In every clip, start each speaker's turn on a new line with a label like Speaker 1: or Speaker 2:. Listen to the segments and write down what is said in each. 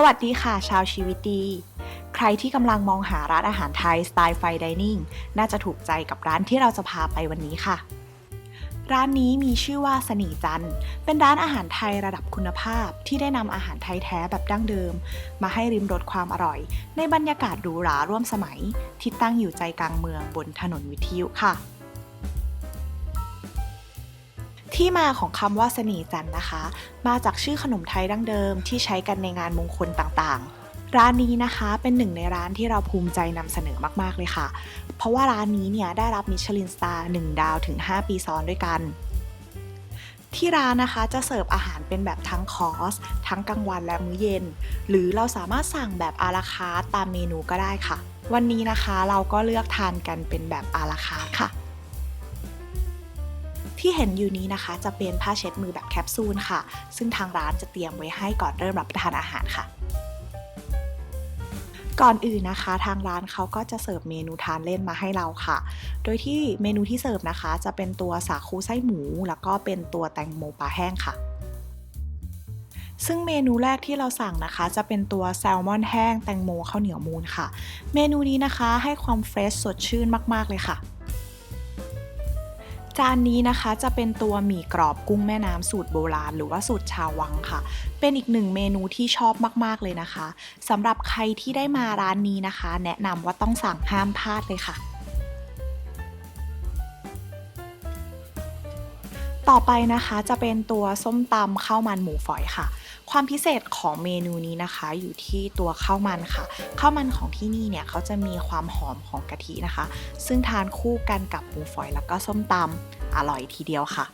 Speaker 1: สวัสดีค่ะ ชาวชีวิตดี ใครที่กำลังมองหาร้านอาหารไทยสไตล์ไฟดิเนิ่งน่าจะถูกใจกับร้านที่เราจะพาไปวันนี้ค่ะ ร้านนี้มีชื่อว่าสนีจัน เป็นร้านอาหารไทยระดับคุณภาพที่ได้นำอาหารไทยแท้แบบดั้งเดิม มาให้ริมรสความอร่อย ในบรรยากาศหรูหราร่วมสมัย ที่ตั้งอยู่ใจกลางเมืองบนถนนวิทยุค่ะ ที่มาของคำว่าสนีจันนะคะ มาจากชื่อขนมไทยดั้งเดิมที่ใช้กันในงานมงคลต่างๆ ร้านนี้นะคะเป็นหนึ่งในร้านที่เราภูมิใจนำเสนอมากๆเลยค่ะ เพราะว่าร้านนี้เนี่ยได้รับมิชลินสตาร์1ดาวถึง 5 ปีซ้อนด้วยกันที่ร้านนะคะจะเสิร์ฟอาหารเป็นแบบทั้งคอร์สทั้งกลางวันและมื้อเย็น หรือเราสามารถสั่งแบบอาราคาตามเมนูก็ได้ค่ะ วันนี้นะคะเราก็เลือกทานกันเป็นแบบอาราคาค่ะ ที่เห็นอยู่นี้นะคะ จะเป็นผ้าเช็ดมือแบบแคปซูลค่ะ ซึ่งทางร้านจะเตรียมไว้ให้ก่อนเริ่มรับประทานอาหารค่ะก่อนอื่นนะคะ ทางร้านเขาก็จะเสิร์ฟเมนูทานเล่นมาให้เราค่ะ โดยที่เมนูที่เสิร์ฟนะคะ จะเป็นตัวสาคูไส้หมู แล้วก็เป็นตัวแตงโมปลาแห้งค่ะ ซึ่งเมนูแรกที่เราสั่งนะคะ จะเป็นตัวแซลมอนแห้งแตงโมข้าวเหนียวมูนค่ะ เมนูนี้นะคะให้ความเฟรชสดชื่นมากๆเลยค่ะ จานนี้นะคะจะเป็นตัวหมี่กรอบกุ้งแม่น้ำสูตรโบราณ หรือว่าสูตรชาววังค่ะ เป็นอีกหนึ่งเมนูที่ชอบมากๆเลยนะคะสำหรับใครที่ได้มาร้านนี้นะคะ แนะนำว่าต้องสั่งห้ามพลาดเลยค่ะ ต่อไปนะคะจะเป็นตัวส้มตำข้าวมันหมูฝอยค่ะ ความพิเศษของเมนูนี้นะคะ อยู่ที่ตัวข้าวมันค่ะข้าวมันของที่นี่เนี่ยเขาจะมีความหอมของกะทินะคะ ซึ่งทานคู่กันกับหมูฝอยแล้วก็ส้มตำอร่อยทีเดียวค่ะ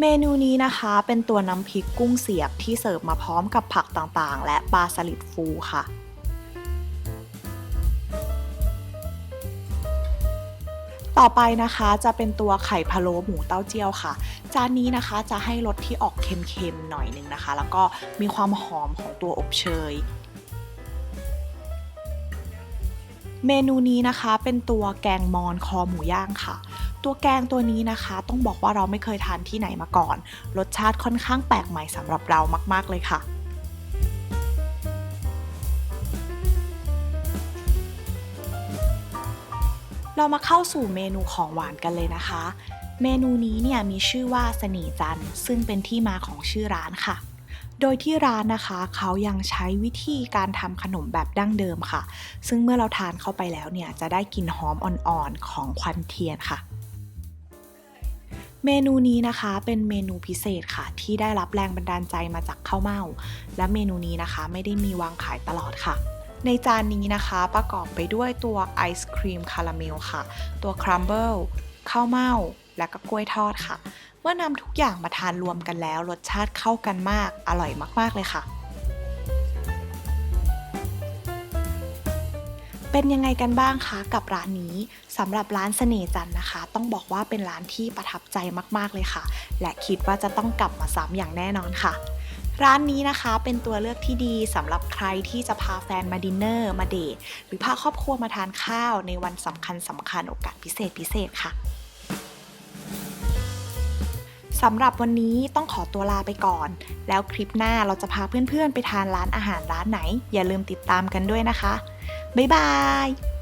Speaker 1: เมนูนี้นะคะเป็นตัวน้ำพริกกุ้งเสียบที่เสิร์ฟมาพร้อมกับผักต่างๆ และปลาสลิดฟูค่ะ ต่อไปนะคะจะเป็นตัวไข่พะโล้หมูเต้าเจี้ยวค่ะ จานนี้นะคะจะให้รสที่ออกเค็มๆหน่อยนึงนะคะ แล้วก็มีความหอมของตัวอบเชย เมนูนี้นะคะเป็นตัวแกงมอนคอหมูย่างค่ะ ตัวแกงตัวนี้นะคะ ต้องบอกว่าเราไม่เคยทานที่ไหนมาก่อน รสชาติค่อนข้างแปลกใหม่สำหรับเรามากๆเลยค่ะ เรามาเข้าสู่เมนูของหวานกันเลยนะคะ เมนูนี้เนี่ยมีชื่อว่าสนีจันซึ่งเป็นที่มาของชื่อร้านค่ะ โดยที่ร้านนะคะเขายังใช้วิธีการทำขนมแบบดั้งเดิมค่ะ ซึ่งเมื่อเราทานเข้าไปแล้วเนี่ยจะได้กลิ่นหอมอ่อนๆของควันเทียนค่ะเมนูนี้นะคะเป็นเมนูพิเศษค่ะ ที่ได้รับแรงบันดาลใจมาจากข้าวเม่า และเมนูนี้นะคะไม่ได้มีวางขายตลอดค่ะ ในจานนี้นะคะประกอบไปด้วยตัวไอศครีมคาราเมลค่ะ ตัวครัมเบิลข้าวเม่า และก็กล้วยทอดค่ะ เมื่อนำทุกอย่างมาทานรวมกันแล้ว รสชาติเข้ากันมาก อร่อยมาก ๆ เลยค่ะ เป็นยังไงกันบ้างคะกับร้านนี้สำหรับร้านเสน่ห์จันนะคะ ต้องบอกว่าเป็นร้านที่ประทับใจมาก ๆ เลยค่ะ และคิดว่าจะต้องกลับมาซ้ำอย่างแน่นอนค่ะ ร้านนี้นะคะเป็นตัวเลือกที่ดีสำหรับใครที่จะพาแฟนมาดินเนอร์มาเดทหรือพาครอบครัวมาทานข้าวในวันสำคัญสำคัญโอกาสพิเศษพิเศษค่ะสำหรับวันนี้ต้องขอตัวลาไปก่อน แล้วคลิปหน้าเราจะพาเพื่อนๆ ไปทานร้านอาหารร้านไหน อย่าลืมติดตามกันด้วยนะคะ บ๊ายบาย